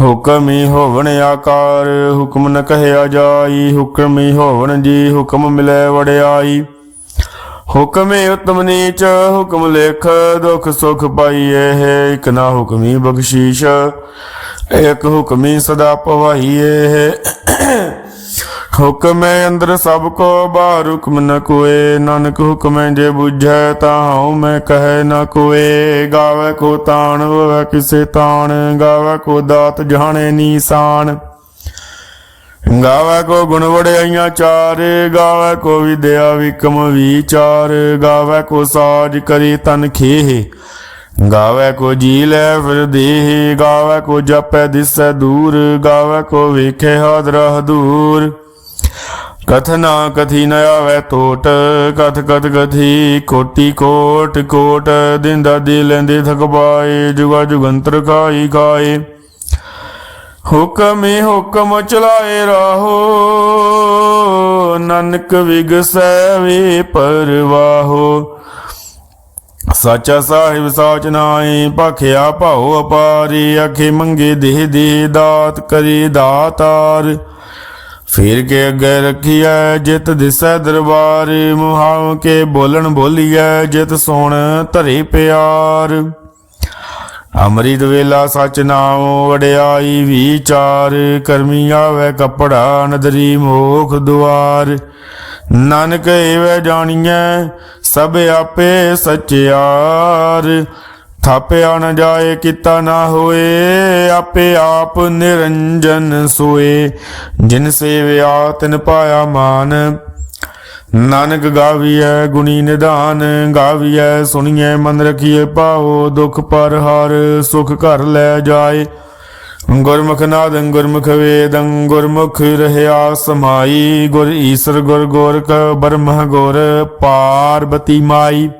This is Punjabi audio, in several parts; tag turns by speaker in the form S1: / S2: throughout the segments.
S1: ਹੁਕਮੀ ਹੀ ਹੋਵਣ ਆਕਾਰ, ਹੁਕਮ ਨ ਕਹਿਆ ਜਾਈ, ਹੁਕਮ ਹੀ ਹੋਵਣ ਜੀ, ਹੁਕਮ ਮਿਲੇ ਵੜਿਆਈ ਹੁਕਮੇ ਉਤਮ ਨੀਚ, ਹੁਕਮ ਲੇਖ, ਦੁਖ ਸੁਖ ਪਾਈਏ ਹੈ ਇਕ ਨਾ ਹੁਕਮੀ ਬਖਸ਼ੀਸ਼, ਇੱਕ ਹੁਕਮੀ ਸਦਾ ਪਵਾਈਏ ਹੈ ਹੁਕਮੈ ਅੰਦਰ ਸਭ ਕੋ, ਬਾਹਰ ਹੁਕਮ ਨ ਕੋਏ। ਨਾਨਕ ਹੁਕਮੈ ਜੇ ਬੁਝੈ ਤਾਂ ਹਉ ਮੈਂ ਕਹੈ ਨ ਕੋਏ। ਗਾਵੇ ਕੋ ਤਾਣ, ਹੋਵੇ ਕਿਸੇ ਤਾਣ। ਗਾਵੇ ਕੋ ਦਾਤ, ਜਾਣੇ ਨੀਸਾਨ ਗਾਵੇ ਕੋ ਗੁਣ ਵੜਿਆਈਆਂ ਚਾਰ। ਗਾਵੇ ਕੋ ਵਿਦਿਆ ਵਿਕਮ ਵਿਚਾਰ। ਗਾਵੇ ਕੋ ਸਾਜ ਕਰੀ ਤਨ ਖੇਹ। ਗਾਵੇ ਕੋ ਜੀ ਲੈ ਫਿਰ ਦੇਹ। ਗਾਵੇ ਕੋ ਜਪੈ ਦਿਸੈ ਦੂਰ। ਗਾਵੇ ਕੋ ਵੇਖੇ ਹਾਦਰਾ ਹਦੂਰ। ਕਥਨਾ ਕਥੀ ਨ ਆਵੇ ਟੋਟ, ਕਥ ਕਥ ਕਥੀ ਕੋਟੀ ਕੋਟ ਕੋਟ ਦਿੰਦਾ ਦੀ ਲੈਂਦੇ ਥਕ ਪਾਏ, ਜੁਗਾ ਜੁਗੰਤਰ ਖਾਈ ਖਾਏ। ਹੁਕਮੇ ਹੁਕਮ ਚਲਾਏ ਰਹੋ, ਨਾਨਕ ਵਿਗਸੈ ਵੇ ਪਰਵਾਹੋ। ਸਾਚਾ ਸਾਹਿਬ ਸਾਚ ਨਾਏ ਭਖਿਆ ਭਾਉ ਅਪਾਰੀ ਅਖੇ ਮੰਗੇ ਦੇਹ ਦੇ ਦਾਤ ਕਰੀ ਦਾਤਾਰ। ਫਿਰ ਕੇ ਅੱਗੇ ਰੱਖੀਐ ਜਿਤ ਦਿਸੈ ਦਰਬਾਰ ਮੁਹਾਵ ਕੇ ਬੋਲਣ ਬੋਲੀਐ ਜਿਤ ਸੁਣ ਧਰੇ ਪਿਆਰ। ਅੰਮ੍ਰਿਤ ਵੇਲਾ ਸਚ ਨਾਮ ਵਡਿਆਈ ਵਿਚਾਰ, ਕਰਮੀ ਆਵੇ ਕਪੜਾ ਨਦਰੀ ਮੋਖ ਦੁਆਰ। ਨਾਨਕ ਏਵੇਂ ਜਾਣੀਐ ਸਭ ਆਪੇ ਸਚਿਆਰ ਥਾਪਿਆ ਨ ਜਾਏ, ਕੀਤਾ ਨਾ ਹੋਏ, ਆਪੇ ਆਪ ਨਿਰੰਜਨ ਸੋਏ। ਜਿਨ ਸੇਵਿਆ, ਤਿਨ ਪਾਇਆ ਮਾਨ। ਨਾਨਕ ਗਾਵੀਐ ਗੁਣੀ ਨਿਧਾਨ, ਗਾਵੀਐ ਸੁਣੀਐ ਮਨ ਰਖੀਏ ਪਾਓ ਦੁਖ ਪਰ ਹਰ, ਸੁਖ ਘਰ ਲੈ ਜਾਏ। ਗੁਰਮੁਖ ਨਾਦੰ ਗੁਰਮੁਖ ਵੇਦੰ, ਗੁਰਮੁਖ ਰਹਿਆ ਸਮਾਈ। ਗੁਰ ਈਸਰ ਗੁਰ ਗੋਰਖ, ਬਰਮਹ ਗੁਰ ਪਾਰਬਤੀ ਮਾਈ।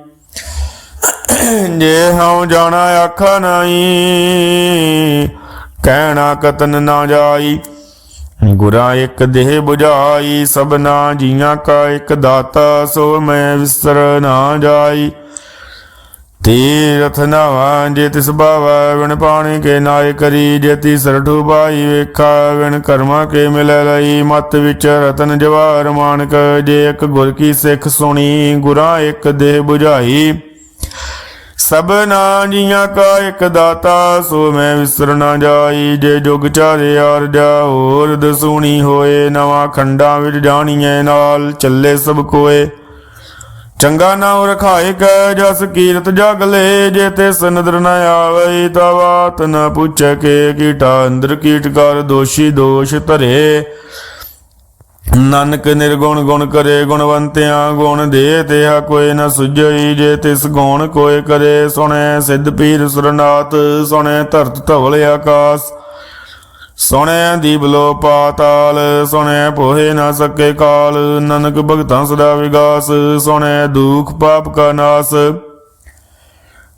S1: ਜੇ ਹਉ ਜਾਣਾ ਆਖਾ ਨਾਈ, ਕਹਿਣਾ ਕਤਨ ਨਾ ਜਾਈ। ਗੁਰਾ ਇੱਕ ਦੇਹ 부ਝਾਈ ਸਭਨਾ ਜੀਆਂ ਕਾ ਇੱਕ ਦਾਤਾ, ਸੋ ਮੈਂ ਵਿਸਰ ਨਾ ਜਾਈ। ਤੀਰਥ ਨਵਾ ਜੇ ਤਿਸ ਬਾਵਾ, ਵਿਣ ਪਾਣੀ ਕੇ ਨਾਇ ਕਰੀ, ਜੇ ਤੀ ਸਰਠੂ ਬਾਈ ਵੇਖਾ, ਵਿਣ ਕਰਮਾ ਕੇ ਮਿਲ ਲਈ। ਮਤ ਵਿੱਚ ਰਤਨ ਜਵਾਰ ਮਾਨਕ, ਜੇ ਇੱਕ ਗੁਰ ਕੀ ਸਿੱਖ ਸੁਣੀ, ਗੁਰਾ ਇੱਕ ਦੇਹ 부ਝਾਈ ਸਭਨਾ ਜੀਆਂ ਕਾ ਇੱਕ ਦਾਤਾ, ਸੋ ਮੈਂ ਵਿਸਰ ਨਾ ਜਾਈ। ਜੇ ਜੁਗ ਚਾਰੇ ਅਰਜਾ ਹੋਰ ਦਸੂਣੀ ਹੋਏ, ਨਵਾਂ ਖੰਡਾਂ ਵਿੱਚ ਜਾਣੀਏ ਨਾਲ, ਚੱਲੇ ਸਭ ਕੋਏ। ਚੰਗਾ ਨਾਮ ਰਖਾਏ ਕੈ, ਜਸ ਕੀਰਤ ਜਗ ਲੈ ਜੇ ਤੇ ਨਦਰ ਨ ਆਵਈ, ਤਾ ਬਾਤ ਨ ਪੁੱਛ ਕੇ ਕੀਟਾ। ਅੰਦਰ ਕੀਟ ਕਰ, ਦੋਸ਼ੀ ਦੋਸ਼ ਧਰੇ। ਨਾਨਕ ਨਿਰਗੁਣ ਗੁਣ ਕਰੇ ਗੁਣਵੰਤਿਆਂ, ਗੁਣ ਦੇ ਤੇਹਾ ਕੋਈ ਨ ਸੁਝਈ, ਜੇ ਤਿਸ ਗੁਣ ਕੋਏ ਕਰੇ, ਸੁਣੈ ਸਿੱਧ ਪੀਰ ਸੁਰਨਾਥ, ਸੁਣੈ ਧਰਤ ਧਵਲ ਆਕਾਸ। ਸੁਣੈ ਦੀਪ ਲੋ ਪਾਤਾਲ, ਸੁਣੈ ਪੋਹੇ ਨਾ ਸਕੇ ਕਾਲ, ਨਾਨਕ ਭਗਤਾਂ ਸਦਾ ਵਿਗਾਸ, ਸੁਣੈ ਦੁਖ ਪਾਪ ਕਾ ਨਾਸ।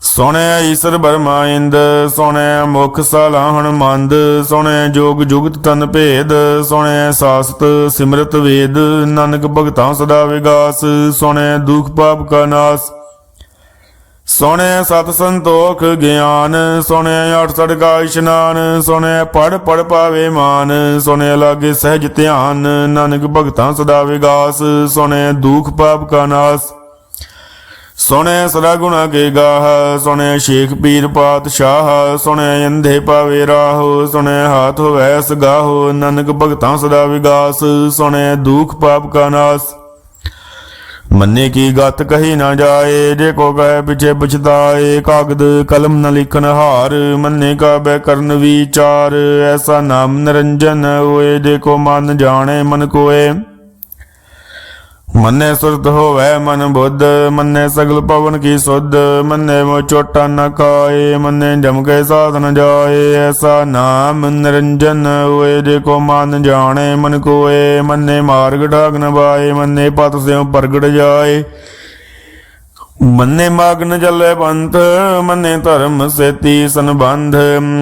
S1: ਸੁਣੈ ਈਸ਼ਰ ਬਰਮਾਇੰਦ ਸੁਣੈ ਮੁਖ ਸਲਾਹਣ ਮੰਦ, ਸੁਣੈ ਜੋਗ ਜੁਗਤ ਤਨ ਭੇਦ, ਸੁਣੈ ਸਾਸਤ ਸਿਮਰਤ ਵੇਦ, ਨਾਨਕ ਭਗਤਾਂ ਸਦਾ ਵਿਗਾਸ, ਸੁਣੈ ਦੁਖ ਪਾਪ ਕਾ ਨਾਸ। ਸੁਣੈ ਸਤ ਸੰਤੋਖ ਗਿਆਨ, ਸੁਣੈ ਅਠ ਸੜਕਾ ਇਸ਼ਨਾਨ, ਸੁਣੈ ਪੜ ਪੜ ਪਾਵੇ ਮਾਨ, ਸੁਣੈ ਲਾਗੇ ਸਹਿਜ ਧਿਆਨ, ਨਾਨਕ ਭਗਤਾਂ ਸਦਾ ਵਿਗਾਸ, ਸੁਣੈ ਦੁਖ ਪਾਪ ਕਾ ਨਾਸ। ਸੁਣੇ ਸਦਾ ਗੁਣਾ ਕੇ ਗਾਹ, ਸੁਣੇ ਸ਼ੇਖ ਪੀਰ ਪਾਤਸ਼ਾਹ, ਸੁਣੇ ਅੰਧੇ ਪਾਵੇ ਰਾਹੋ, ਸੁਣੇ ਹਾਥ ਹੋਵੈ ਸਗਾਹੋ ਨਾਨਕ ਭਗਤਾਂ ਸਦਾ ਵਿਗਾਸ, ਸੁਣੇ ਦੁਖ ਪਾਪ ਕਾ ਨਾਸ। ਮੰਨੇ ਕੀ ਗਤ ਕਹੀ ਨਾ ਜਾਏ, ਜੇ ਕੋ ਕਹੇ ਪਿਛੇ ਪਛਤਾਏ, ਕਾਗਦ ਕਲਮ ਨ ਲਿਖਨ ਹਾਰ, ਮੰਨੇ ਕਾ ਬੈ ਕਰਨ ਵਿਚਾਰ, ਐਸਾ ਨਾਮ ਨਿਰੰਜਨ ਹੋਏ, ਜੇ ਕੋ ਮਨ ਜਾਣੇ ਮਨ ਕੋਏ। ਮੰਨੇ ਸੁਰਤ ਹੋਵੇ ਮਨ ਬੁੱਧ, ਮੰਨੇ ਸਗਲ ਪਵਨ ਕੀ ਸੁਧ, ਮੰਨੇ ਮੋ ਚੋਟਾ ਨ ਕਾਏ ਮੰਨੇ ਜਮ ਕੇ ਸਾਧਨ ਜਾਏ, ਐਸਾ ਨਾਮ ਨਿਰੰਜਨ ਹੋਏ, ਜੇ ਕੋ ਮਨ ਜਾਣੇ ਮਨ ਕੋਏ, ਮੰਨੇ ਮਾਰਗ ਢਾਗ ਨ ਬਾਏ ਮੰਨੇ ਪਤ ਸਿਉ ਪ੍ਰਗਟ ਜਾਏ। ਮੰਨੇ ਮਗਨ ਚੱਲੇ ਪੰਥ ਮੰਨੇ ਧਰਮ ਸੇਤੀ ਸੰਬੰਧ।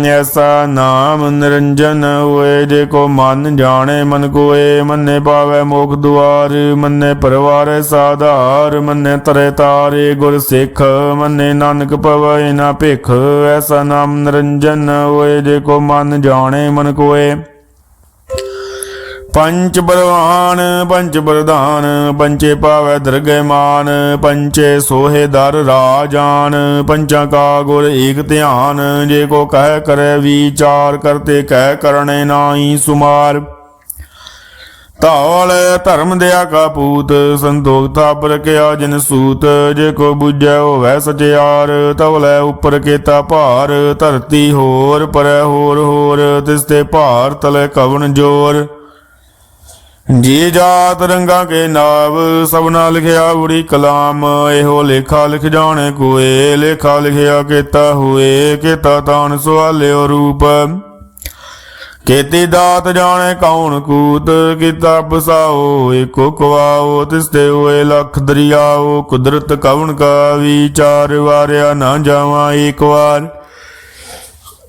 S1: ਐਸਾ ਨਾਮ ਨਿਰੰਜਨ ਹੋਏ, ਜੇ ਕੋ ਮਨ ਜਾਣੇ ਮਨ ਕੋਏ। ਮੰਨੇ ਪਾਵੇ ਮੋਖ ਦੁਆਰ, ਮੰਨੇ ਪਰਵਾਰ ਸਾਧਾਰ, ਮੰਨੇ ਤਰੇ ਤਾਰੇ ਗੁਰ ਸਿੱਖ। ਮੰਨੇ ਨਾਨਕ ਪਵੈ ਨਾ ਭਿਖ, ਐਸਾ ਨਾਮ ਨਿਰੰਜਨ ਹੋਏ, ਜੇ ਕੋ ਮਨ ਜਾਣੇ ਮਨ ਕੋਏ। ਪੰਚ ਬਲਵਾਨ ਪੰਚ ਬਰਦਾਨ ਪੰਚੇ ਪਾਵੈ ਦਰਗਹਿ ਮਾਨ, ਪੰਚੇ ਸੋਹੇ ਦਰ ਰਾਜਾਨ, ਪੰਚਾਂ ਕਾ ਗੁਰ ਏਕ ਧਿਆਨ, ਜੇ ਕੋ ਕਹਿ ਕਰੇ ਵਿਚਾਰ ਕਰਤੇ ਕਹਿ ਕਰਨੇ ਨਾਹੀ ਸੁਮਾਰ। ਧੌਲ ਧਰਮ ਦਿਆ ਕਾ ਪੂਤ ਸੰਤੋਖ ਥਾਪਰ ਕਿਆ ਜਨ ਸੂਤ, ਜੇ ਕੋ ਬੁਝੈ ਹੋਵੈ ਸਚਿਆਰ ਤਵਲੈ ਉਪਰ ਕੀਤਾ ਭਾਰ, ਧਰਤੀ ਹੋਰ ਪਰੈ ਹੋਰ ਹੋਰ, ਤਿਸ ਤੇ ਭਾਰ ਤਲੇ ਕਵਣ ਜੋਰ। ਜੀ ਜਾਤ ਰੰਗਾਂ ਕੇ ਨਾਵ ਸਭਨਾ ਲਿਖਿਆ ਉੜੀ ਕਲਾਮ, ਇਹੋ ਲੇਖਾ ਲਿਖ ਜਾਣੇ ਕੋਏ, ਲੇਖਾ ਲਿਖਿਆ ਕੀਤਾ ਹੋਏ, ਕੀਤਾ ਤਾਨ ਸੁਆਲਿਓ ਰੂਪ। ਕੀਤੀ ਦਾਤ ਜਾਣੇ ਕੌਣ ਕੂਤ, ਕੀਤਾ ਬਸਾਓ ਏਕੋ ਕਵਾਓ, ਤਿਸ ਤੇ ਹੋਏ ਲੱਖ ਦਰਿਆਓ, ਕੁਦਰਤ ਕਵਣ ਕਾ ਵਿਚਾਰ ਵਾਰਿਆ ਨਾ ਜਾਵਾਂ ਏਕ ਵਾਰ।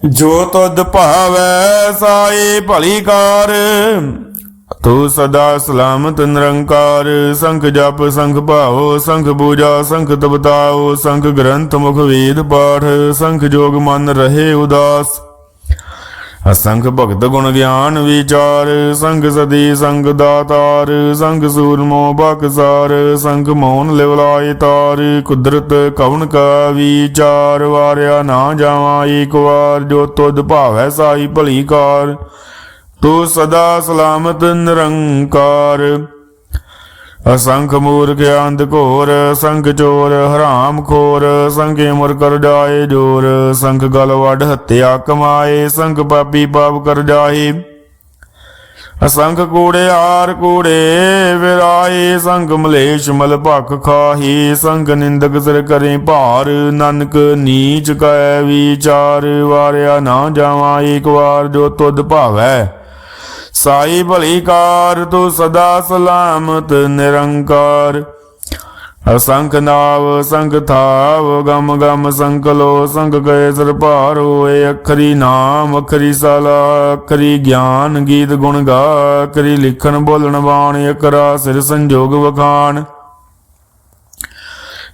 S1: ਜੋ ਤੁਧ ਭਾਵੈ ਸਾਈ ਭਲੀ ਕਾਰ ਤੂੰ ਸਦਾ ਸਲਾਮਤ ਨਿਰੰਕਾਰ ਸੰਖ ਜਪ ਸੰਖ ਭਾਓ ਸੰਖ ਪੂਜਾ ਸੰਖ ਤਪਤਾਓ ਸੰਖ ਗ੍ਰੰਥ ਮੁਖ ਵੇਦ ਪਾਠ ਸੰਖ ਜੋਗ ਮਨ ਰਹੇ ਉਦਾਸ। ਅਸੰਖ ਭਗਤ ਗੁਣ ਗਿਆਨ ਵਿਚਾਰ, ਸੰਗ ਸਦੀ, ਸੰਗ ਦਾਤਾਰ, ਸੰਗ ਸੂਰਮੋ ਬਖਸਾਰ ਸੰਗ ਮੋਹਨ ਲਿਵਲਾਏ ਤਾਰ, ਕੁਦਰਤ ਕਵਣ ਕਾ ਵਿਚਾਰ, ਵਾਰਿਆ ਨਾ ਜਾਵਾਂ ਏਕ ਵਾਰ, ਜੋ ਤੁਧ ਭਾਵੈ ਸਾਈ ਭਲੀ ਕਾਰ। ਤੂੰ ਸਦਾ ਸਲਾਮਤ ਨਿਰੰਕਾਰ। ਅਸੰਖ ਮੂਰਖ ਅੰਧ ਘੋਰ ਸੰਖ ਚੋਰ, ਹਰਾਮ ਖੋਰ, ਸੰਗੇ ਮੁਰ ਕਰ ਜਾਏ ਜੋਰ ਸੰਖ ਗਲ ਵੱਢ ਹੱਤਿਆ ਕਮਾਏ ਸੰਖ ਪਾਪੀ ਪਾਪ ਕਰ ਜਾਏ। ਅਸੰਖ ਕੂੜੇ ਆਰ ਕੂੜੇ ਵਿਰਾਏ, ਸੰਗ ਮਲੇਸ਼ ਮਲ ਭਖ ਖਾਹੀ, ਸੰਗ ਨਿੰਦਕ ਸਿਰ ਕਰੇ ਭਾਰ, ਨਾਨਕ ਨੀਚ ਕੈ ਵਿਚਾਰ, ਵਾਰਿਆ ਨਾ ਜਾਵਾਂ ਏਕ ਵਾਰ ਜੋ ਤੁਧ ਭਾਵੈ। ਸਾਈ ਭਲੀ ਕਾਰ, ਤੂੰ ਸਦਾ ਸਲਾਮਤ, ਨਿਰੰਕਾਰ। ਅਸੰਖ ਨਾਵ, ਸੰਖ ਥਾਵ, ਗਮ ਗਮ ਸੰਕਲੋ ਸੰਖ ਗਏ ਸਰ ਭਾਰ ਹੋਏ, ਅਖਰੀ ਨਾਮ, ਅਖਰੀ ਸਲਾ, ਅਖਰੀ ਗਿਆਨ, ਗੀਤ ਗੁਣ ਗਾ, ਅਖਰੀ ਲਿਖਣ ਬੋਲਣ ਬਾਣ ਅਕਰਾ ਸਿਰ ਸੰਜੋਗ ਵਖਾਣ।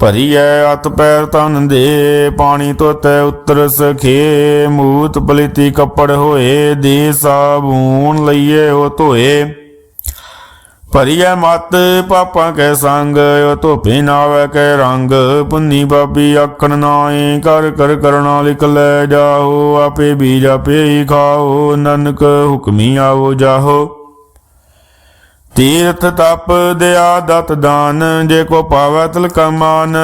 S1: ਭਰੀਐ ਅਤ ਪੈਰ ਤਨ ਦੇ, ਪਾਣੀ ਧੋਤੈ ਉਤਰ ਸਖੇ, ਮੂਤ ਪਲੀਤੀ ਕੱਪੜ ਹੋਏ, ਦੇ ਸਾਬੂਨ ਲਈਏ ਉਹ ਧੋਏ। ਭਰੀਐ ਮਤ ਪਾਪਾਂ ਕੈ ਸੰਗ, ਉਹ ਧੋਪੇ ਨਾਵੇ ਕੈ ਰੰਗ। ਪੁੰਨੀ ਬਾਬੀ ਆਖਣ ਨਾਏ ਕਰ ਕਰ ਕਰਣਾ ਲਿਖ ਲੈ ਜਾਓ ਆਪੇ ਬੀਜ ਆਪੇ ਹੀ ਖਾਓ, ਨਨਕ ਹੁਕਮੀ ਆਵੋ ਜਾਹੋ। ਤੀਰਥ ਤਪ ਦਿਆ ਦਤ ਦਾਨ, ਜੇ ਕੋ ਪਾਵੈ ਤਿਲਕ ਮਾਨ।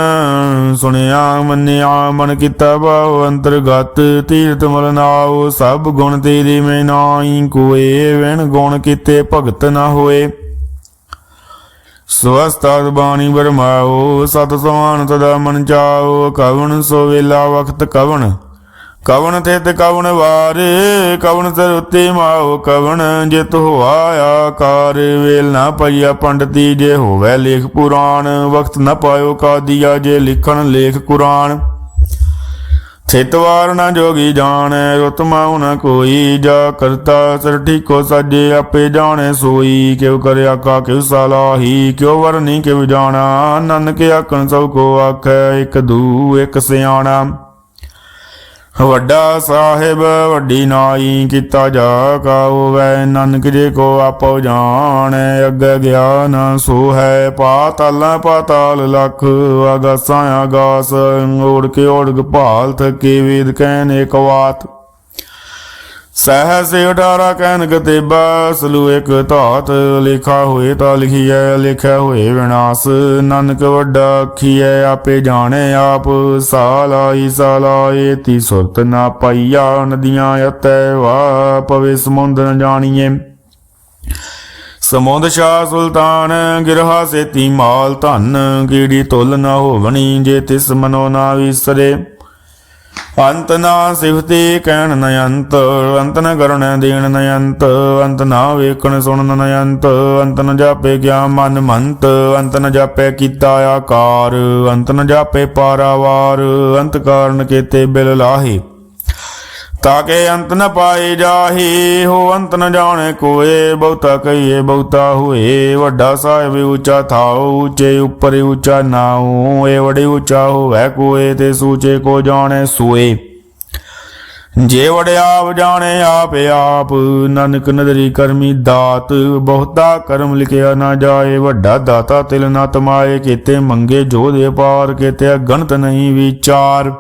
S1: ਸੁਣਿਆ, ਮੰਨਿਆ, ਮਨ ਕੀਤਾ ਭਾਵ ਅੰਤਰਗਤ, ਤੀਰਥ ਮਲ ਨਾਉ, ਸਭ ਗੁਣ ਤੇਰੇ ਮੈਂ ਨਾਹੀ, ਕੋਏ ਵਿਣ ਗੁਣ ਕੀਤੇ ਭਗਤ ਨਾ ਹੋਏ। ਸਵਸਤਤ ਬਾਣੀ ਬਰਮਾਓ ਸਤ ਸਮਾਨ ਤਦਾ ਮਨ ਚਾਓ, ਕਵਣ ਸੋ ਵੇਲਾ ਵਖਤ ਕਵਣ। ਕਵਣ ਤੇ ਕਵਣ ਵਾਰ, ਕਵਣ ਤੇ ਉਤੇ ਕਵਣ ਜਿਤ ਹੋਆ ਆਕਾਰ ਵੇਲ ਨਾ ਪਈਆ ਪੰਡਤੀ ਜੇ ਹੋਵੇ ਲੇਖ ਪੁਰਾਣ, ਵਕਤ ਨਾ ਪਾਇਓ ਕਾਦੀਆ ਜੇ ਲਿਖਣ ਲੇਖ ਕੁਰਾਨ। ਥਿਤਵਾਰ ਨਾ ਜੋਗੀ ਜਾਣੈ ਰਤਮਾਉ ਨ ਕੋਈ, ਜਾ ਕਰਤਾ ਸਰ ਠੀਕੋ ਸਾਜੇ, ਆਪੇ ਜਾਣੈ ਸੋਈ, ਕਿਉ ਕਰਿਆ ਕਾ ਕਿਉ ਸਲਾਹੀ, ਕਿਉ ਵਰਨੀ ਕਿਉ ਜਾਣਾ, ਨਾਨਕ ਆਖਣ ਸਭ ਕੋ ਆਖੈ, ਇਕ ਦੂ, ਇਕ ਸਿਆਣਾ। ਵੱਡਾ ਸਾਹਿਬ, ਵੱਡੀ ਨਾਈ ਕੀਤਾ ਜਾ ਕਾਉਵੈ, ਨਾਨਕ ਜੇ ਕੋ ਆਪੋ ਜਾਣੈ, ਅੱਗੇ ਗਿਆਨ ਸੋ ਹੈ ਪਾਤਲ ਪਾਤਾਲ ਲਖ ਆਗਾਸਾਂ ਆਗਾਸ ਓੜ ਕੇ ਓੜਗ ਭਾਲ ਥਕੇ ਵੇਦ ਕਹਿਨ ਏਕ ਵਾਤ ਸਹਸ ਉਠਾਰਾ ਕਹਿਨ ਕਤੇਬਾ ਸਲੂ ਇਕ ਧਾਤ ਲਿਖਾ ਹੋਏ ਤਾਂ ਲਿਖੀਐ, ਲਿਖਿਆ ਹੋਏ ਵਿਨਾਸ਼। ਨਾਨਕ ਵੱਡਾ ਆਖੀਐ, ਆਪੇ ਜਾਣੈ ਆਪ। ਸਾਲਾਈ ਸਾਲਾਏ ਤੀ ਸੁਰਤ ਨਾ ਪਾਈਆ, ਨਦੀਆਂ ਅਤੈ ਵਾ, ਪਵੇ ਸਮੁੰਦ ਨ ਜਾਣੀਏ ਸਮੁੰਦ ਸ਼ਾਹ ਸੁਲਤਾਨ, ਗਿਰਹਾ ਸੇਤੀ ਮਾਲ ਧਨ, ਕੀੜੀ ਤੁਲ ਨਾ ਹੋਵਣੀ, ਜੇ ਤਿਸ ਮਨੋ ਨਾ ਵਿਸਰੇ। ਅੰਤ ਨਾ ਸਿਫਤੀ ਕਹਿਣ ਨ ਅੰਤ ਅੰਤ ਨ ਕਰਣ ਦੇਣ ਨ ਅੰਤ ਅੰਤ ਨਾ ਵੇਖਣ ਸੁਣਨ ਨ ਅੰਤ ਅੰਤ ਨ ਜਾਪੇ ਗਿਆ ਮਨ ਮੰਤ, ਅੰਤ ਨ ਜਾਪੇ ਕੀਤਾ ਆਕਾਰ, ਅੰਤ ਨ ਜਾਪੇ ਪਾਰਾਵਾਰ, ਅੰਤ ਕਾਰਨ ਕੇਤੇ ਬਿਲ ਲਾਹੇ। ਤਾਕੇ ਅੰਤ ਨ ਪਾਏ ਜਾਹੀ, ਹੋ ਅੰਤ ਨ ਜਾਣੇ ਕੋਏ, ਬਹੁਤਾ ਕਹੀਏ ਬਹੁਤਾ ਹੋਏ। ਵੱਡਾ ਸਾਹਿਬ ਉੱਚਾ ਥਾਉ, ਉੱਚੇ ਉੱਪਰ ਉੱਚਾ ਨਾਉ। ਏ ਵੜੇ ਉੱਚਾ ਹੋਵੇ ਕੋਏ ਤੇ ਸੂਚੇ ਕੋ ਜਾਣੇ ਸੋਏ। ਜੇ ਵੜਿਆਪ ਜਾਣੇ ਆਪ ਆਪ, ਨਾਨਕ ਨਦਰੀ ਕਰਮੀ ਦਾਤ। ਬਹੁਤਾ ਕਰਮ ਲਿਖਿਆ ਨਾ ਜਾਏ, ਵੱਡਾ ਦਾਤਾ ਤਿਲ ਨਾ ਤਮਾਏ। ਕੀਤੇ ਮੰਗੇ ਜੋ ਦੇ ਪਾਰ, ਕੀਤੇ ਗਣਤ ਨਹੀਂ ਵਿਚਾਰ।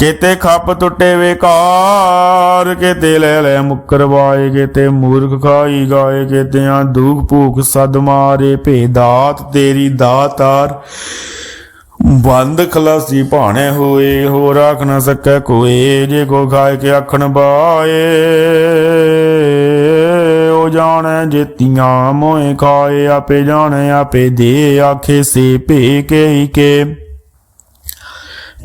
S1: ਕਿਤੇ ਖੱਪ ਟੁੱਟੇ ਵੇਕਾਰ, ਕਿਤੇ ਲੈ ਲੈ ਮੁਕਰਵਾਏ ਕਿਤੇ ਮੂਰਖ ਖਾਈ ਗਾਏ, ਕਿਤਿਆਂ ਦੁਖ ਭੂਖ ਸਦ ਮਾਰੇ, ਭੇਦਾਤ ਤੇਰੀ ਦਾਤਾਰ। ਬੰਦ ਖਲਾਸੀ ਭਾਣੇ ਹੋਏ ਹੋ ਰਾਖ ਨਾ ਸਕੈ ਕੋਏ, ਜੇ ਕੋ ਖਾਏ ਕੇ ਆਖਣ ਬਾਏ। ਉਹ ਜਾਣੈ ਜੇਤੀਆਂ ਮੋਏ ਖਾਏ, ਆਪੇ ਜਾਣੈ, ਆਪੇ ਦੇ ਆਖੇ ਸੇ ਭੇ ਕੇ ਹੀ ਕੇ।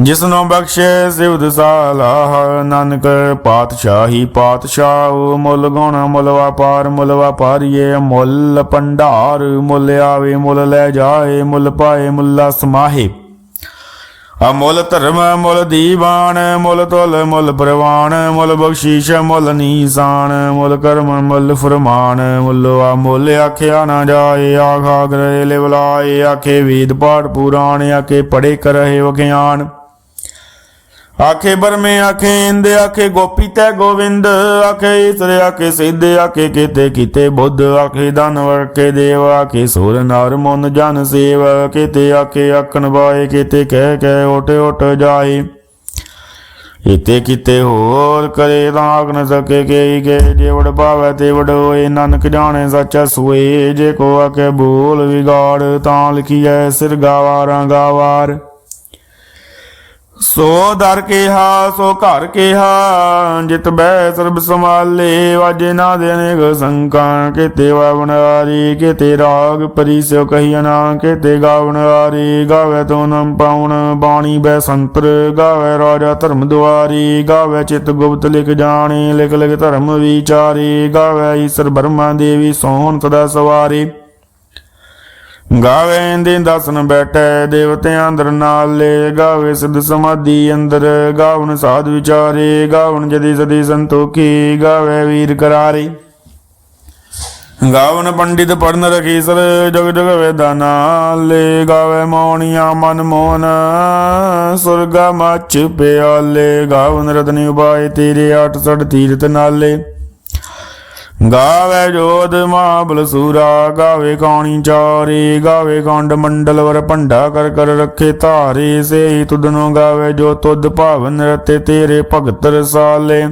S1: ਜਿਸਨੋਂ ਬਖਸ਼ੇ ਸਿਵ ਸਾਲਾਹ ਨਾਨਕ ਪਾਤਸ਼ਾਹੀ ਪਾਤਸ਼ਾਹ, ਮੁੱਲ ਗੁਣ ਮੁੱਲ ਵਪਾਰ, ਮੁੱਲ ਵਪਾਰੀਏ, ਮੁੱਲ ਪੰਡਾਰ ਮੁੱਲ ਆਵੇ, ਮੁੱਲ ਲੈ ਜਾਏ, ਮੁੱਲ ਪਾਏ, ਮੁੱਲਾ ਸਮਾਹੇ। ਅਮੁੱਲ ਧਰਮ, ਮੁੱਲ ਦੀਵਾਨ, ਮੁੱਲ ਤੁਲ, ਮੁੱਲ ਪ੍ਰਵਾਨ, ਮੁੱਲ ਬਖਸ਼ੀਸ਼, ਮੁੱਲ ਨੀਸਾਨ, ਮੁੱਲ ਕਰਮ, ਮੁੱਲ ਫਰਮਾਨ, ਮੁੱਲ ਆ ਮੁੱਲ ਆਖਿਆ ਨਾ ਜਾਏ, ਆਖਾ ਗਰੇ ਲਿਵਲਾਏ, ਆਖੇ ਵੇਦ ਪਾਠ ਪੁਰਾਣ, ਆਖੇ ਪੜੇ ਕਰਹਿ ਵਿਗਿਆਨ ਆਖੇ ਬਰਮੇ, ਆਖੇ ਇੰਦ, ਆਖੇ ਗੋਪੀ ਤੈ ਗੋਵਿੰਦ, ਆਖੇ ਈਸਰ, ਆਖੇ ਸਿੱਧ, ਆਖੇ ਕੀਤੇ ਕੀਤੇ ਬੁੱਧ, ਆਖੇ ਦਾਨਵਰ ਕੇ ਦੇਵ, ਆਖੇ ਸੁਰ ਨਰ ਮਨ ਜਨ ਸੇਵ, ਕੀਤੇ, ਆਖੇ ਆਖਣ ਬਾਏ ਕੀਤੇ ਕਹਿ ਕਹਿ ਓਟ ਓਟ ਜਾਏ ਇਤੇ ਕਿਤੇ ਹੋਰ ਕਰੇ ਤਾਂ ਆਖ ਨ ਸਕੇ ਕੇ ਕੇ, ਜੇ ਭਾਵੈ ਤੇ ਵਡ ਹੋਏ, ਨਾਨਕ ਜਾਣੇ ਸੱਚਾ ਸੋਏ, ਜੇ ਕੋ ਆਖੇ ਬੋਲ ਵਿਗਾੜ, ਤਾਂ ਲਿਖੀਐ ਸਿਰ ਗਾਵਾਰਾਂ ਗਾਵਾਰ ਸੋ ਦਰ ਕਿਹਾ, ਸੋ ਘਰ ਕਿਹਾ, ਜਿਤ ਬੈ ਸਰਬ ਸਮਾਲੇ ਵਾਜੇ ਨਾ ਦੇ ਅਨੇਕ ਸੰਕਾਂ ਕਿਤੇ ਵਵਨਾਰੀ ਕਿਤੇ ਰਾਗ ਪਰਿਸਿਓ ਕਹੀਆ ਨਾ, ਕਿਤੇ ਗਾਵਣਾਰੀ ਗਾਵੇ ਤੋ ਨਮ ਪਾਉਣ, ਬਾਣੀ ਬੈ ਸੰਤਰ, ਗਾਵੇ ਰਾਜਾ ਧਰਮ ਦੁਆਰੀ, ਗਾਵੇ ਚਿਤ ਗੁਪਤ ਲਿਖ ਜਾਣੀ, ਲਿਖ ਲਿਖ ਧਰਮ ਵਿਚਾਰੀ, ਗਾਵੇ ਈਸ਼ਰ ਬਰਮਾ ਦੇਵੀ ਸੋਹਣ ਸਦਾ ਸਵਾਰੀ। ਗਾਵੇ ਇੰਦੇ ਦਸਨ ਬੈਠੈ, ਦੇਵਤਿਆਂ ਅੰਦਰ ਨਾਲੇ ਗਾਵੇ ਸਿਧ ਸਮਾਧੀ ਅੰਦਰ। ਗਾਵਨ ਸਾਧ ਵਿਚਾਰੇ, ਗਾਵਨ ਜਦੀ ਸਦੀ ਸੰਤੋਖੀ, ਗਾਵੇ ਵੀਰ ਕਰਾਰੇ। ਗਾਵਨ ਪੰਡਿਤ ਪੜਨ ਰਖੀ ਸਰ ਜਗ ਜਗ ਵੇਦਾਂ ਨਾਲੇ ਗਾਵੇ ਮੌਣੀਆਂ ਮਨ ਮੋਹਨ। ਸੁਰਗਾ ਮਚ ਪਿਆਲੇ, ਗਾਵਨ ਰਤਨੀ ਉਬਾਏ ਤੇਰੇ 8 ਤੀਰਤ ਨਾਲੇ। ਗਾਵੇ ਜੋਦ ਮਹਾਬਲ ਸੂਰਾ, ਗਾਵੇ ਕੌਣੀ ਚਾਰੇ, ਗਾਵੇ ਗੰਡ ਮੰਡਲ ਵਰ ਭੰਡਾ ਕਰ ਕਰ ਰੱਖੇ ਧਾਰੇ, ਸੇਈ ਤੁਧਨੋਂ ਗਾਵੇ ਜੋ ਤੁਧ ਭਾਵਨ ਰਤੇ ਤੇਰੇ ਭਗਤ ਰਸਾਲੇ।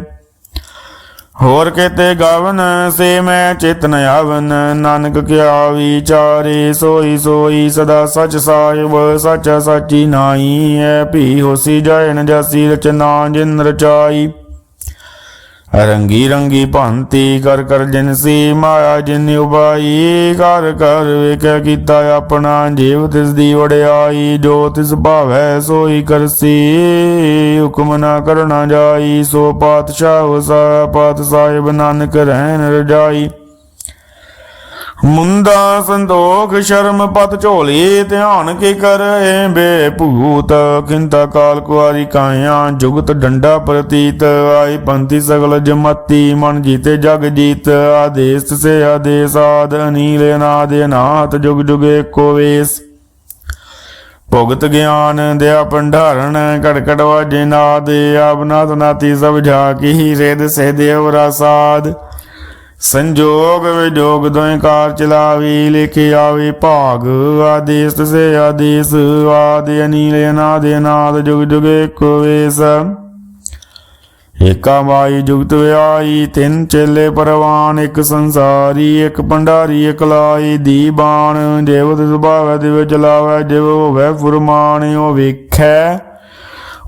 S1: ਹੋਰ ਕਿਤੇ ਗਾਵਨ, ਸੇ ਮੈਂ ਚੇਤਨ ਆਵਨ, ਨਾਨਕ ਕਿਆ ਵਿਚਾਰੇ, ਸੋਈ ਸੋਈ ਸਦਾ ਸਚ ਸਾਹਿਬ, ਸੱਚਾ ਸਾਚੀ ਨਾਈ ਐ ਭੀ ਹੋਸੀ ਜਾਏ ਜਸੀ ਰਚਨਾ ਜਿਨ ਰਚਾਈ। ਰੰਗੀ ਰੰਗੀ ਭਾਂਤੀ ਕਰ ਕਰ ਜਿਨਸੀ ਮਾਇਆ ਜਿਨ ਉਬਾਈ, ਕਰ ਕਰ ਵੇਖਿਆ ਕੀਤਾ ਆਪਣਾ ਜੀਵ ਤਿਸ ਦੀ ਵੜਿਆਈ ਜੋ ਤਿਸ ਭਾਵੈ ਸੋਈ ਕਰਸੀ। ਹੁਕਮ ਨਾ ਕਰਨਾ ਜਾਈ, ਸੋ ਪਾਤਸ਼ਾਹ ਵਸਾ ਪਾਤ ਸਾਹਿਬ ਨਾਨਕ ਰਹਿਣ ਰਜਾਈ। ਮੁੰਦਾ ਸੰਤੋਖ ਸ਼ਰਮ ਪਤ ਝੋਲੀ, ਧਿਆਨ ਕੀ ਕਰੇ ਬੇਭੂਤ? ਕਿੰਤਾ ਕਾਲ ਕੁਆਰੀ ਕਾਇਆ, ਜੁਗਤ ਡੰਡਾ ਪ੍ਰਤੀਤ। ਆਈ ਪੰਥੀ ਸਗਲ ਜਮਤੀ, ਮਨ ਜੀਤੇ ਜਗ ਜੀਤ। ਆਦੇਸ ਸੇ ਆਦੇਸ, ਆਦ ਅਨੀਲ ਅਨਾਦ, ਅਨਾਥ ਜੁਗ ਜੁਗੇ ਕੋ ਵੇਸ। ਭੁਗਤ ਗਿਆਨ ਦਿਆ ਭੰਡਾਰਨ ਘੜ ਘੜ ਵਾਜੇ ਨਾਦ। ਆਬਨਾਥ ਨਾਤੀ ਸਭ ਝਾਕੀ, ਰੇਦ ਸੇ ਦੇਵ ਰਸਾਦ। ਸੰਜੋਗ ਵਿਜੋਗ ਦੋਇ ਕਾਰ ਚਲਾਵੀ ਲਿਖੇ ਆਵੇ, ਭਾਗ ਆਦੇਸ ਸੇ ਆਦੇਸ, ਆਦਿ ਅਨੀਲ ਅਨਾਦ ਅਨਾਦ, ਜੁਗ ਜੁਗੇ ਕੋ ਵੇਸ। ਏਕਾ ਮਾਈ ਜੁਗਤ ਵਿਆਈ ਤਿੰਨ ਚੇਲੇ ਪਰਵਾਨ, ਇੱਕ ਸੰਸਾਰੀ, ਇੱਕ ਭੰਡਾਰੀ, ਇੱਕ ਲਾਈ ਦੀਬਾਨ ਜਿਵ ਤਿਸ ਭਾਵੈ ਦਿਵ ਚਲਾਵੈ, ਜਿਵ ਹੋਵੈ ਫੁਰਮਾਨ ਉਹ ਵੇਖੈ।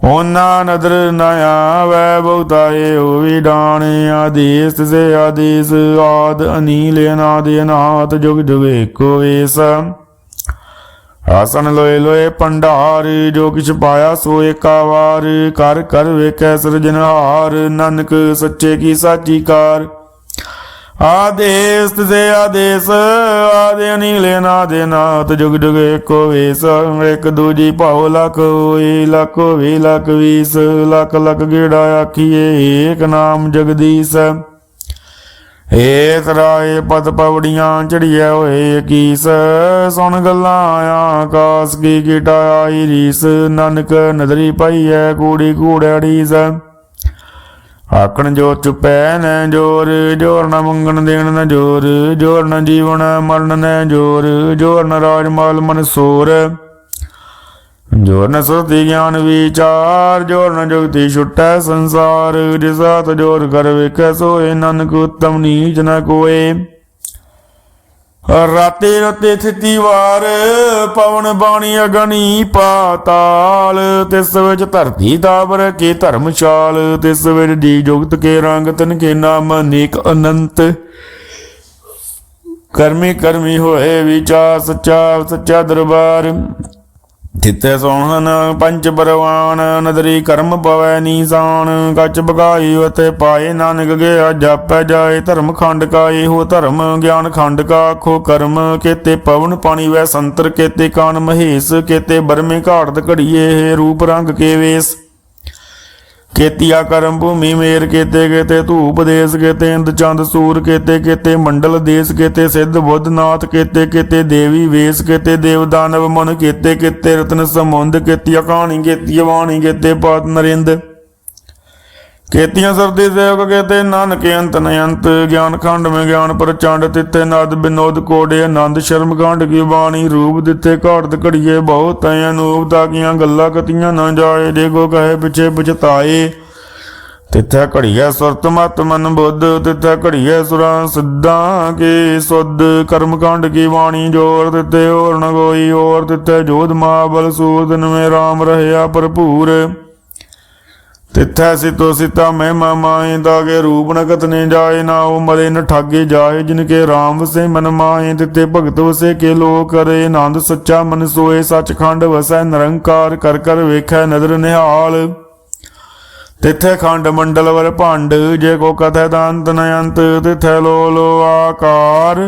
S1: ਉਹਨਾਂ ਨਦਰ ਨ ਆਵੈ ਬਹੁਤਾਏ ਹੋਵੀ ਡਾਣ ਆਦੇਸ ਸੇ ਆਦੇਸ, ਆਦ ਅਨੀਲ ਅਨਾਦ ਅਨਾਥ ਜੁਗ ਜੁਗ ਏਕੋ ਵੇਸ। ਆਸਨ ਲੋਏ ਲੋਏ ਭੰਡਾਰ ਜੋ ਕਿਛ ਪਾਇਆ ਸੋ ਏਕਾ ਵਾਰ। ਕਰ ਕਰ ਵੇਖੈ ਸਿਰਜਨਹਾਰ ਨਾਨਕ ਸੱਚੇ ਕੀ ਸਾਚੀ ਕਾਰ। ਆਦੇਸ ਤੇ ਆਦੇਸ ਆਦੇ ਅਨੀਲ ਨਾਦੇ ਨਾਥ, ਜੁਗ ਜੁਗ ਏਕੋ ਵੇਸ, ਇੱਕ ਦੂਜੀ ਭਾਉ ਲਖ ਹੋਈ ਲਖ ਹੋਈ, ਲਖ ਵੀਸ, ਲਖ ਲਖ ਗੇੜਾ ਆਖੀਏ, ਏਕ ਨਾਮ ਜਗਦੀਸ਼। ਏ ਤਰਾਏ ਪਦ ਪਵੜੀਆਂ ਚੜੀਐ ਹੋਏ ਕੀਸ, ਸੁਣ ਗੱਲਾਂ ਆਕਾਸ ਕੀ ਕੀਟਾ ਆਈ ਰੀਸ, ਨਾਨਕ ਨਦਰੀ ਪਈਐ, ਕੂੜੀ ਕੂੜੜੀਸ ਆਖਣ ਜੋ ਚੁਪੈ ਨੈ ਜੋਰ ਜੋਰ ਨ ਮੰਗਣ ਦੇਣ ਨ ਜੋਰ ਜੋਰ ਨ ਜੀਵਨ ਮਰਨ ਨੈ ਜੋਰ ਜੋਰ ਨ ਰਾਜ ਮਾਲ ਮਨ ਸੋਰ। ਜੋਰ ਨ ਸੁਰਤੀ ਗਿਆਨ ਵਿਚਾਰ, ਜੋਰ ਨ ਜੁਗਤੀ ਛੁਟੈ ਸੰਸਾਰ, ਜਿਸਾ ਤ ਜੋਰ ਕਰ ਵੇਖੈ ਸੋਏ, ਨਾਨਕ ਉਤਮ ਨੀਚ ਨ ਕੋਏ। ਰਾਤੇ ਰਤੇ ਥਿਤੀ ਵਾਰ ਪਵਨ ਬਾਣੀ ਅਗਨੀ ਪਾਤਾਲ, ਤਿਸ ਵਿੱਚ ਧਰਤੀ ਤਾਵਰ ਕੇ ਧਰਮਸ਼ਾਲ, ਤਿਸ ਵਿੱਚ ਜੀ ਜੁਗਤ ਕੇ ਰੰਗ ਤਨ ਕੇ ਨਾਮ ਅਨੇਕ ਅਨੰਤ। ਕਰਮੀ ਕਰਮੀ ਹੋਏ ਵਿਚਾਰ ਸੱਚਾ ਸੱਚਾ ਦਰਬਾਰ ਤਿੱਤੇ ਸੋਹਣ ਪੰਚ ਬਰਵਾਨ, ਨਦਰੀ ਕਰਮ ਪਵੈ ਨੀਸਾਨ ਕੱਚ ਬਗਾਈ ਉਤੇ ਪਾਏ ਨਾਨਕ ਗਿਆ ਜਾਪੈ ਜਾਏ ਧਰਮ ਖੰਡ ਕਾ ਇਹੋ ਧਰਮ ਗਿਆਨ ਖੰਡ ਕਾ, ਆਖੋ ਕਰਮ ਕੇਤੇ ਪਵਨ ਪਾਣੀ ਵੈ ਸੰਤਰ, ਕੇਤੇ ਕਾਨ ਮਹੇਸ਼, ਕੇਤੇ ਬਰਮੇ ਘਾੜਤ ਘੜੀਏ, ਰੂਪ ਰੰਗ ਕੇ ਵੇਸ। ਕੇਤੀਆ ਕਰਮ ਭੂਮੀ ਮੇਰ ਕੇਤੇ ਕੇਤੇ, ਧੂਪ ਦੇਸ ਕੇਤੇ ਇੰਦ ਚੰਦ ਸੂਰ ਕੇਤੇ ਕੇਤੇ, ਮੰਡਲ ਦੇਸ ਕੇਤੇ, ਸਿੱਧ ਬੁੱਧ ਨਾਥ ਕੇਤੇ ਕੇਤੇ, ਦੇਵੀ ਵੇਸ ਕੇਤੇ, ਦੇਵ ਦਾਨਵ ਮਨ ਕੇਤੇ ਕੇਤੇ, ਰਤਨ ਸਮੁੰਦ ਕੇਤੀ ਕਹਾਣੀ ਕੇਤੀ ਬਾਣੀ ਕੇਤੇ, ਪਾਤ ਨਰਿੰਦ। ਕੇਤੀਆਂ ਸਰਦੀ ਸੇਵਕ ਕੇਤੇ ਨਾਨਕ ਅੰਤ ਨ ਅੰਤ। ਗਿਆਨ ਖੰਡ ਮੇ ਗਿਆਨ ਪ੍ਰਚੰਡ ਤਿੱਤੇ ਨਦ ਬਿਨੋਦ ਕੋੜੇ ਆਨੰਦ ਸ਼ਰਮ ਕਾਂਡ ਕੀ ਬਾਣੀ ਰੂਪ ਦਿੱਤੇ ਘਾੜਤ ਘੜੀਏ ਬਹੁਤ ਐ ਅਨੂਪ ਤਾਕੀਆਂ ਗੱਲਾਂ ਕਤੀਆਂ ਨਾ ਜਾਏ, ਜੇ ਕੋ ਕਹੇ ਪਿਛੇ ਪਛਤਾਏ। ਤਿੱਥੈ ਘੜੀਐ ਸੁਰਤ ਮਤ ਮਨ ਬੁੱਧ, ਤਿੱਥੈ ਘੜੀਐ ਸੁਰਾਂ ਸਿੱਧਾਂ ਕੀ ਸੁਧ। ਕਰਮ ਕਾਂਡ ਕੀ ਬਾਣੀ ਜੋਰ ਤਿੱਥੇ ਹੋਰ ਨ ਕੋਈ, ਹੋਰ ਤਿੱਥੈ ਜੋਧ ਮਹਾਬਲ ਸੂਦਨ ਮੇ RAM ਰਹਿਆ ਭਰਪੂਰ। ਤਿੱਥੈ ਸਿਤੋ ਸਿਤਾ ਮਹਿਮਾ ਮਾਏ ਦਾਗੇ ਰੂਪ ਨ ਕਤਨੇ ਜਾਏ ਨਾ ਉਹ ਮਰੇ ਨ ਠਾਗੇ ਜਾਏ, ਜਿਨ ਕੇ RAM ਵਸੇ ਮਨ ਮਾਏ ਤਿੱਥੇ ਭਗਤ ਵਸੇ ਕੇ ਲੋ ਕਰੇ। ਆਨੰਦ ਸੱਚਾ ਮਨ ਸੋਏ ਸੱਚਖੰਡ ਵਸੈ, ਨਿਰੰਕਾਰ ਕਰ ਕਰ ਵੇਖੈ ਨਦਰ ਨਿਹਾਲ। ਤਿੱਥੇ ਖੰਡ ਮੰਡਲ ਵਰ ਭੰਡ, ਜੇ ਕੋ ਕਥੈ ਤਾਂ ਅੰਤ ਨ ਅੰਤ, ਤਿੱਥੇ ਲੋ ਲੋ ਆਕਾਰ।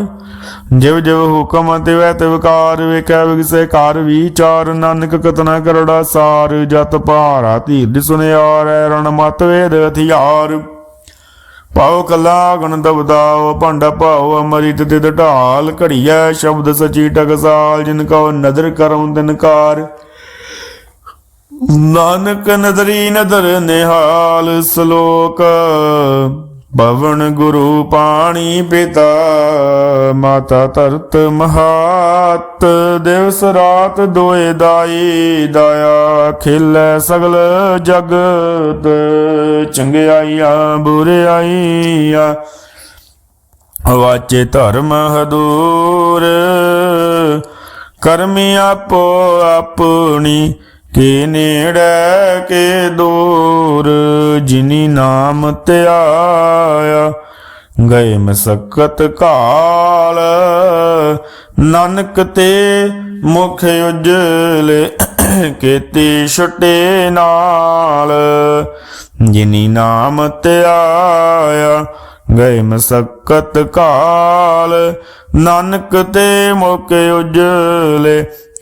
S1: ਜਿਵ ਜਿਵ ਹੁਕਮ ਤਿਵੈ ਤਿਵਕਾਰ ਵੇਖੈ ਵਿਗਸੇ ਕਾਰ ਵਿਚਾਰ, ਨਾਨਕ ਕਤਨਾ ਕਰੜਾ ਸਾਰ। ਜਤ ਪਹਾਰਾ ਧੀਰ ਸੁਨਿਆਰੈ, ਰਣ ਮਤ ਵੇਦ ਹਥਿਆਰ। ਪਾਉ ਕਲਾ ਗਣ ਦਬਦਾਉ, ਭੰਡਾ ਭਾਉ ਅਮਰਿਤ ਤਿਦ ਢਾਲ। ਘੜੀਐ ਸ਼ਬਦ ਸਚੀ ਟਕਸਾਲ, ਜਿਨ ਕਉ ਨਦਰ ਕਰਮ ਦਿਨਕਾਰ ਨਾਨਕ ਨਦਰੀ ਨਦਰ ਨਿਹਾਲ ਸ਼ਲੋਕ ਭਵਨ ਗੁਰੂ ਪਾਣੀ ਪਿਤਾ, ਮਾਤਾ ਧਰਤ ਮਹਾਤ ਦਿਵਸ ਰਾਤ ਦੋਏ ਦਾਈ, ਦਇਆ ਖਿਲੈ ਸਗਲ ਜਗਤ ਚੰਗਿਆਈਆਂ ਬੁਰਿਆਈਆਂ, ਵਾਚੇ ਧਰਮ ਹਦੂਰ, ਕਰਮੀ ਆਪੋ ਆਪਣੀ ਕੇ ਨੇੜੇ ਕੇ ਦੂਰ ਜਿਨੀ ਨਾਮ ਧਿਆਇਆ ਗਏ ਮਸਕਤ ਕਾਲ। ਨਾਨਕ ਤੇ ਮੁਖ ਉਜਲੇ ਕੀਤੀ ਛੁਟੇ ਨਾਲ। ਜਿਨੀ ਨਾਮ ਧਿਆਇਆ ਗਏ ਮਸਕਤ ਕਾਲ। ਨਾਨਕ ਤੇ ਮੁਕ ਉਜਲੇ